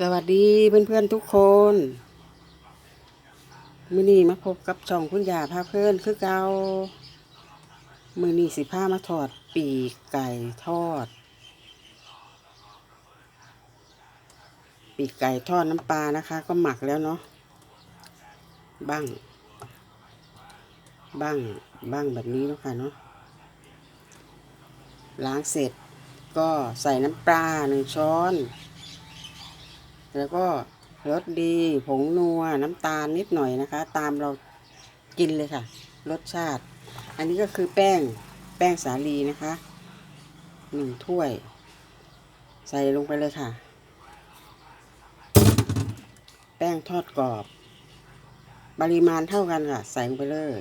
สวัสดีเพื่อนๆทุกคนมือนี้มาพบกับช่องคุณยาพาเพื่อนคือเกามือนี้สิพามาทอดปีกไก่ทอด ปีกไก่ทอดน้ำปลานะคะ ก็หมักแล้วเนาะบ้าง บ้างบ้างแบบนี้เนาะค่ะเนาะล้างเสร็จก็ใส่น้ำปลาหนึ่งช้อน แล้วก็รสดี ผงนัว น้ำตาลนิดหน่อยนะคะ ตามเรากินเลยค่ะ รสชาติ อันนี้ก็คือแป้งแป้งสาลีนะคะหนึ่งถ้วย ใส่ลงไปเลยค่ะ แป้งทอดกรอบ ปริมาณเท่ากันค่ะ ใส่ลงไปเลย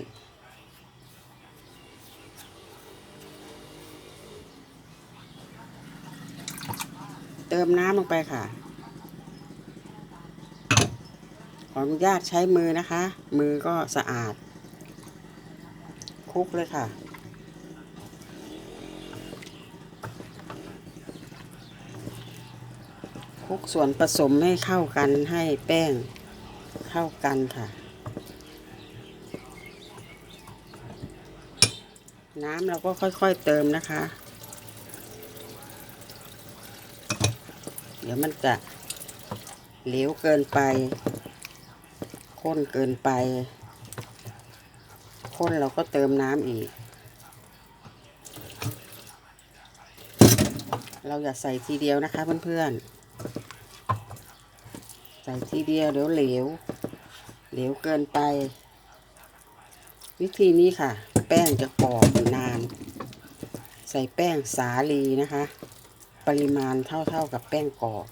เติมน้ำลงไปค่ะ ข ออนุญาตใช้มือนะคะ มือก็สะอาดคลุกเลยค่ะ คลุกส่วนผสมให้เข้ากันให้แป้งเข้ากันค่ะ น้ำเราก็ค่อยๆเติมนะคะ เดี๋ยวมันจะเหลวเกินไป ข้นเกินไป ข้นเราก็เติมน้ำอีก เราอย่าใส่ทีเดียวนะคะเพื่อนๆ ใส่ทีเดียวเดี๋ยวเหลว เหลวเกินไป วิธีนี้ค่ะ แป้งจะกรอบอยู่นาน ใส่แป้งสาลีนะคะ ปริมาณเท่าๆกับแป้งกรอบ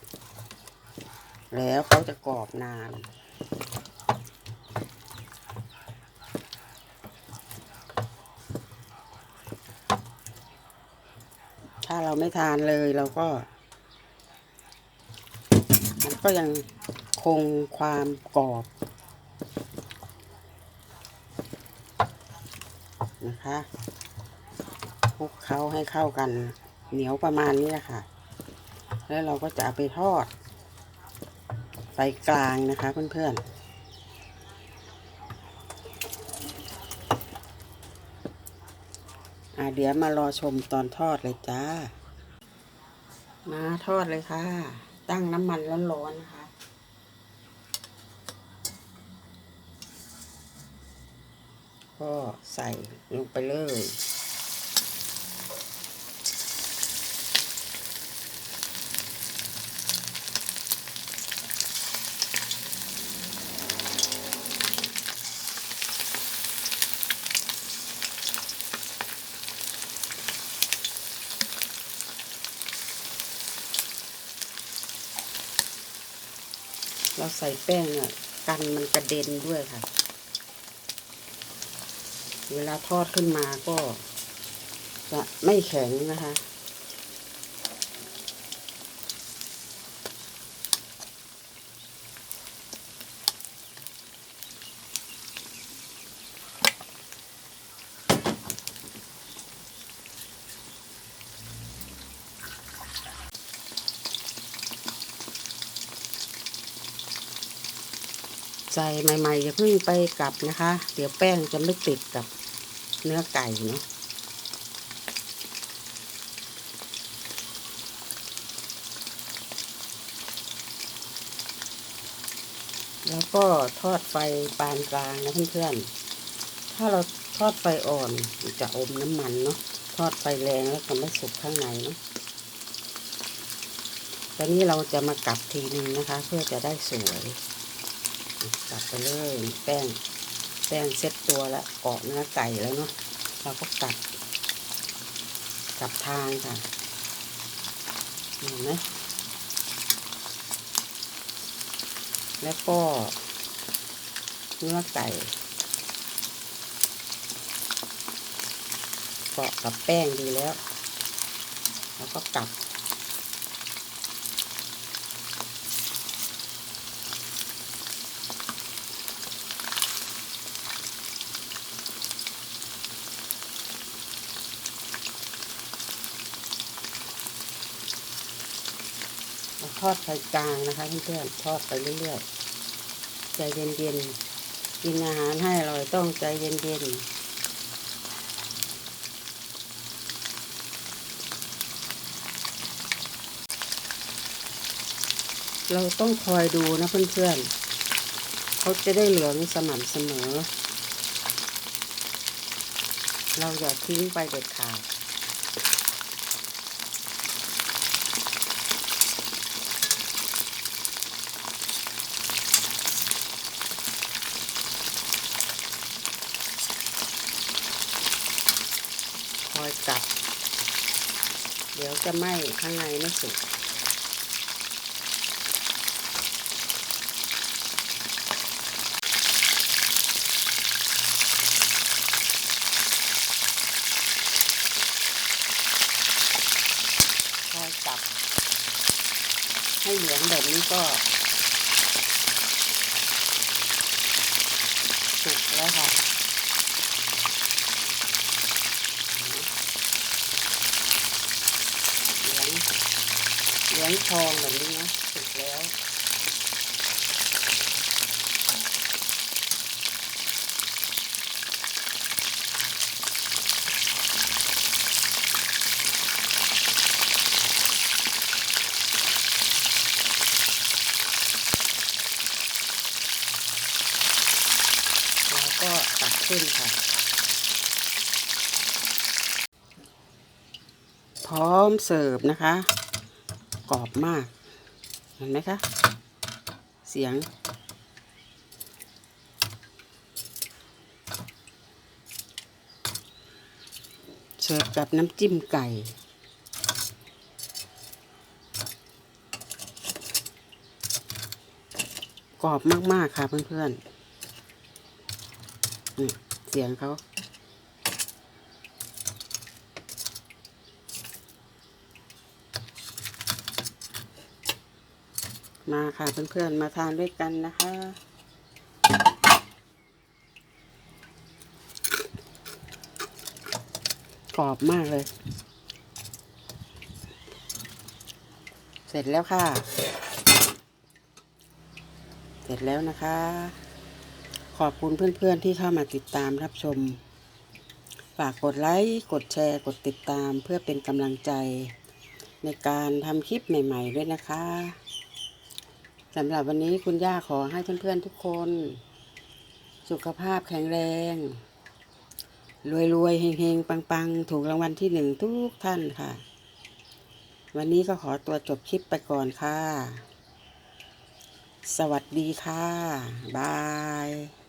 แล้วเขาจะกรอบนาน ถ้าเราไม่ทานเลยเราก็ มันก็ยังคงความกรอบนะคะคลุกเคล้าให้เข้ากันเหนียวประมาณนี้แหละค่ะแล้วเราก็จะเอาไปทอดไฟกลางนะคะเพื่อนๆ อะเดี๋ยวมารอชมตอนทอดเลยจ้า มาทอดเลยค่ะ ตั้งน้ำมันร้อนๆนะคะ ก็ใส่ลงไปเลย เราใส่แป้งเนี่ยกันมันกระเด็นด้วยค่ะ เวลาทอดขึ้นมาก็จะไม่แข็งนะคะ ใส่ใหม่ๆอย่าเพิ่งไปกลับนะคะ เดี๋ยวแป้งจะไม่ติดกับเนื้อไก่เนาะแล้วก็ทอดไฟปานกลางนะเพื่อนๆ ถ้าเราทอดไฟอ่อนมันจะอมน้ำมันเนาะ ทอดไฟแรงแล้วก็ไม่สุกข้างในเนาะ ตอนนี้เราจะมากลับทีนึงนะคะ เพื่อจะได้สวย กลับไปเลยแป้งแป้งเซ็ตตัวแล้วเกาะเนื้อไก่แล้วเนาะเราก็กลับกลับทางค่ะเห็นไหมแล้วก็เนื้อไก่เกาะกับแป้งดีแล้ว แล้วก็กลั อดไฟกลางนะคะเพื่อนๆทอดไปเรื่อยๆใจเย็นๆกินอาหารให้อร่อยต้องใจเย็นๆเราต้องคอยดูนะเพื่อนๆ เขาจะได้เหลืองสม่ำเสมอ เราอย่าทิ้งไปเด็ดขาด กลับ เดี๋ยวจะไหม้ข้างในไม่สุกคอยกลับ ให้เหลืองแบบนี้ก็สุกแล้วค่ะ เหลือง เหลืองทองแบบนี้นะสุกแล้ว แล้วก็ตักขึ้นค่ะ พร้อมเสิร์ฟนะคะ กรอบมาก เห็นไหมคะ เสียง เสิร์ฟกับน้ำจิ้มไก่กรอบมาก ๆ ค่ะเพื่อนๆเสียงเขา มาค่ะเพื่อนๆมาทานด้วยกันนะคะกรอบมากเลย เสร็จแล้วค่ะ เสร็จแล้วนะคะ ขอบคุณเพื่อนๆที่เข้ามาติดตามรับชม ฝากกดไลค์ กดแชร์ กดติดตามเพื่อเป็นกำลังใจ ในการทำคลิปใหม่ ๆ ด้วยนะคะ สำหรับวันนี้คุณย่าขอให้เพื่อนๆทุกคน สุขภาพแข็งแรง รวยๆเฮงๆ ปังๆ ถูกรางวัลที่หนึ่งทุกท่านค่ะ วันนี้ก็ขอตัวจบคลิปไปก่อนค่ะ สวัสดีค่ะ บาย